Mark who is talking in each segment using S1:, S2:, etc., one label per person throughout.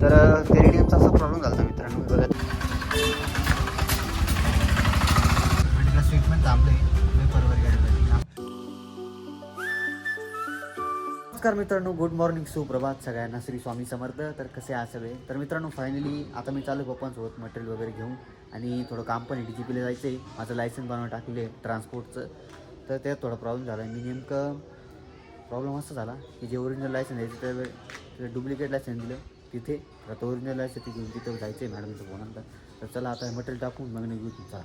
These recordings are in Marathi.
S1: तर ते रेडियमचा असा प्रॉब्लेम झाला मित्रांनो बघा गाडीला स्टेटमेंट थांबले नमस्कार मित्रांनो गुड मॉर्निंग सुप्रभात सगळ्यांना. श्री स्वामी समर्थ. तर कसे आहे सगळे? तर मित्रांनो फायनली आता मी चालू पप्पांसोबत मटेरियल वगैरे घेऊन आणि थोडं काम पण आहे डी जी पीला जायचं आहे माझं लायसन्स बनवून टाकले ट्रान्सपोर्टचं तर त्यात थोडा प्रॉब्लेम झाला मी नेमकं प्रॉब्लेम असा झाला की जे ओरिजिनल लायसन द्यायचं त्या डुप्लिकेट लायसन दिलं तिथे आता ओरिजिनल लायसन ते घेऊन तिथं जायचं आहे मॅडमचं फोन तर चला आता मटेरियल टाकून मग घेऊ तुमचा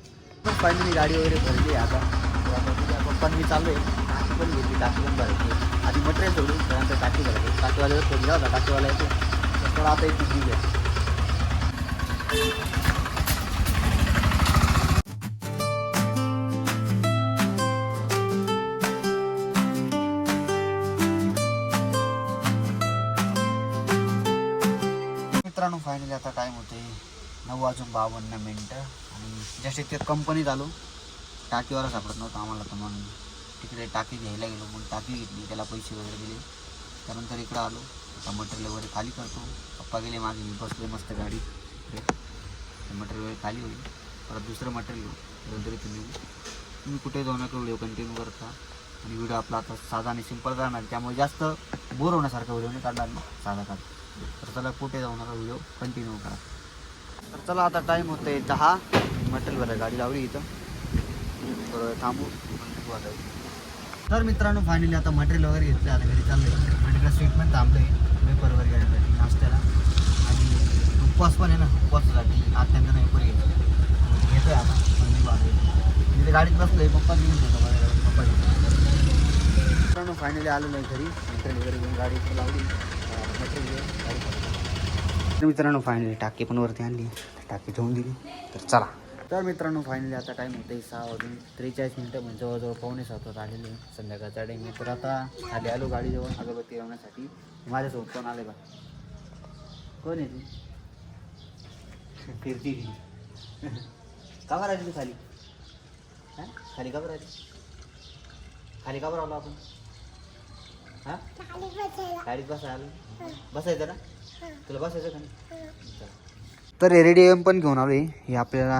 S1: पण फायनली गाडी वगैरे भरली आहे आता. तर आता तुझ्या पप्पांनी चालू आहे. टाकी पण घेतली टाकी पण भरायची. आधी मटेरियल सोडून त्यानंतर टाकी भरायची. टाकीवाल्यावर फोन होता टाकीवाला येतो. तर चला आता एक दिली आहे आता टाईम होते नऊ वाजून बावन्न मिनटं. आणि जस्ट ते कंपनीत आलो. टाकीवरच सापडत नव्हतं आम्हाला तर म्हणून तिकडे टाकी घ्यायला गेलो. मग टाकी घेतली त्याला पैसे वगैरे दिले. त्यानंतर इकडं आलो. आता मटेरियल वगैरे खाली करतो. पप्पा गेले माझे मी बसले मस्त गाडी मटेरियल वगैरे खाली होईल. परत दुसरं मटेरियल नंतर इथे नेऊ तुम्ही कुठे जाऊ नका व्हिडिओ कंटिन्यू करता. आणि व्हिडिओ आपला आता साधा आणि सिंपल करणार त्यामुळे जास्त बोर होण्यासारखा व्हिडिओ नाही काढणार ना साधा काढ तर चला कुठे जाऊन नका व्हिडिओ कंटिन्यू करा. तर चला आता टाईम होतं आहे दहा. मटेरियल भरायला गाडी लावली इथं. थोडं थांबू. आता तर मित्रांनो फायनली आता मटेरियल वगैरे घेतलं आता घरी चाललं आहे मटेरियल स्वीटमेंट थांबलं आहे पेपर वगैरे गाडीसाठी नाश्त्याला. आणि उपवास पण आहे ना उपवासासाठी. आत्यांना नाही पेपर घेतलं घेतो आहे आता. इथून. मी तिथे गाडीत बसलो आहे पप्पा घेऊन होता बघायला पप्पा मित्रांनो फायनली आलो नाही घरी. मटेरियल वगैरे घेऊन गाडी इथं लावली. तर मित्रांनो फायनली टाकी पण वरती आणली. टाकी ठेवून दिली. तर चला. तर मित्रांनो फायनली आता टाईम होते सहा वाजून त्रेचाळीस मिनटं म्हणजे जवळजवळ पावणे सात वाजता आलेले संध्याकाळचा टाईम आहे. तर आता खाली आलो गाडीजवळ अगरबत्ती लावण्यासाठी. माझ्यासोबत कोण आले बा कोण आहे फिरती का बरं आली तू खाली? हां? खाली का बरं आली? खाली का बरं आलो आपण? तर गाडीत रेडियम बसायचं ना? तुला बसायचं का नाही? तर एम पण घेऊन आलो हे आपल्याला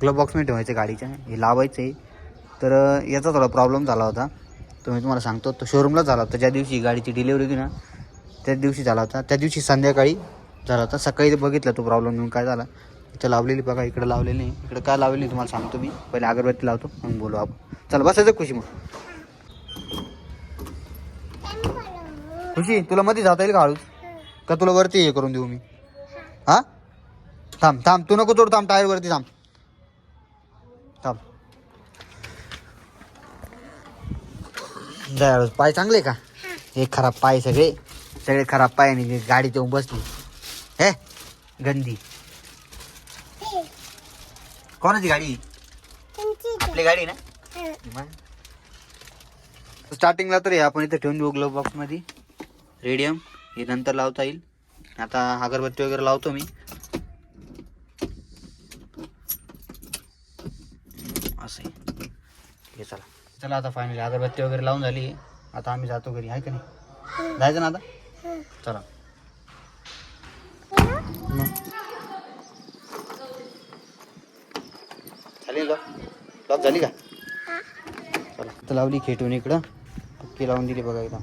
S1: क्लब बॉक्समध्ये ठेवायचं गाडीच्या. हे लावायचं आहे तर याचा थोडा प्रॉब्लेम झाला होता. तो मी तुम्हाला सांगतो. तो शोरूमलाच झाला होता. ज्या दिवशी गाडीची डिलिव्हरी होती ना त्याच दिवशी झाला होता. त्या दिवशी संध्याकाळी झाला होता. सकाळी बघितला तो प्रॉब्लेम येऊन काय झाला. इथं लावलेली बघा इकडे लावलेली नाही. इकडे काय लावलेली नाही तुम्हाला सांगतो मी. पहिले अगरबत्ती लावतो. मग बोलू आपण. चला बसायचं खुशी मग. खुशी? तुला मध्ये जाता येईल का हळूच? का तुला वरती हे करून देऊ मी? हा? थांब थांब. तू नको तोड थांब. टायर वरती थांब. थांब. जाय पाय चांगले का? हे खराब पाय सगळे. सगळे खराब पाय आणि गाडी येऊन बसली. हे गंदी. कोणाची गाडी? आपली गाडी ना? स्टार्टिंगला तर हे आपण इथे ठेवून देऊ ग्लोव बॉक्समध्ये. रेडियम हे नंतर लावता येईल. आता अगरबत्ती वगैरे लावतो मी. असं आहे. हे चला. चला आता फायनली अगरबत्ती वगैरे लावून झाली. आता आम्ही जातो घरी. आहे का नाही? जायचं ना आता? चला. झाली लॉक? झाली का? चला. लावली खेटून इकडं. पक्की लावून दिली बघा इथं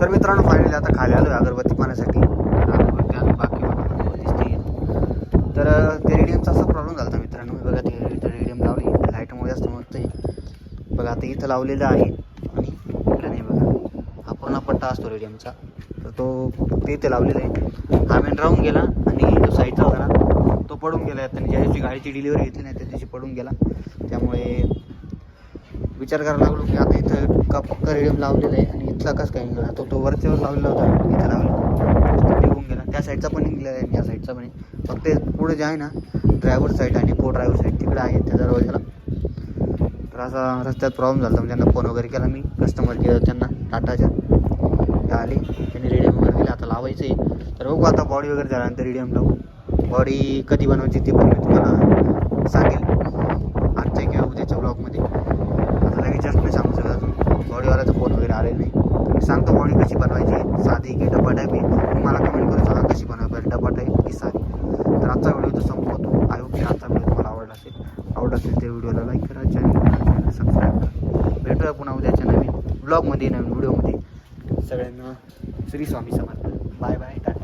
S1: तर मित्रांनो फायनली आता खाली आलो अगरबत्ती पाण्यासाठी. बाकी तर ते रेडियमचा असा प्रॉब्लेम झाला होता मित्रांनो. मी बघा ते इथं रेडियम लावली. लाईटमुळे जास्त मस्त बघा आता इथं लावलेलं आहे. आणि इकडे नाही बघा. हा पूर्ण पट्टा असतो रेडियमचा. तर तो ते इथे लावलेला आहे. हा मेन राहून गेला आणि जो साईडचा होता ना तो पडून गेला. त्यांनी ज्या दिवशी गाडीची डिलिव्हरी घेतली नाही त्या दिवशी पडून गेला. त्यामुळे विचार करायला लागलो की आता इथं का पक्का रेडियम लावलेला आहे आणि इथला कस काय निघाला तो तो वरच्यावर लावलेला होता इथं लावला निघून गेला. त्या साईडचा पण निघलेला आहे या साईडचा पण आहे. फक्त हे पुढे जे आहे ना ड्रायव्हर साईड आणि को ड्रायव्हर साईड तिकडे आहे त्या दरवाजाला तर असा रस्त्यात प्रॉब्लेम झाला. होता. मग त्यांना फोन वगैरे केला मी कस्टमर केअर त्यांना टाटाच्या. त्या आले त्यांनी रेडियम वगैरे दिले आता लावायचं आहे तर बघू आता बॉडी वगैरे झाल्यानंतर रेडियम लावू बॉडी कधी बनवायची ते पण मी तुम्हाला सांगेल. आजच्या किंवा उद्याच्या ब्लॉगमध्ये आता लगेच जास्त नाही सांगू शकत. अजून बॉडीवाल्याचा फोन वगैरे आलेला नाही. तर मी कशी बनवायची साधी की डबा टाईप मला तुम्हाला कमेंट करून सांगा कशी बनवायची डबा टाईप किसारी तर आजचा व्हिडिओ तो संपवतो. आय होप की आजचा व्हिडिओ तुम्हाला आवडला असेल. आवडला असेल त्या व्हिडिओला लाईक करा चॅनल सबस्क्राईब करा भेटूया पुन्हा उद्याच्या नवीन ब्लॉगमध्ये नवीन व्हिडिओमध्ये सगळ्यांना श्री स्वामी समर्थ. Bye bye Tata.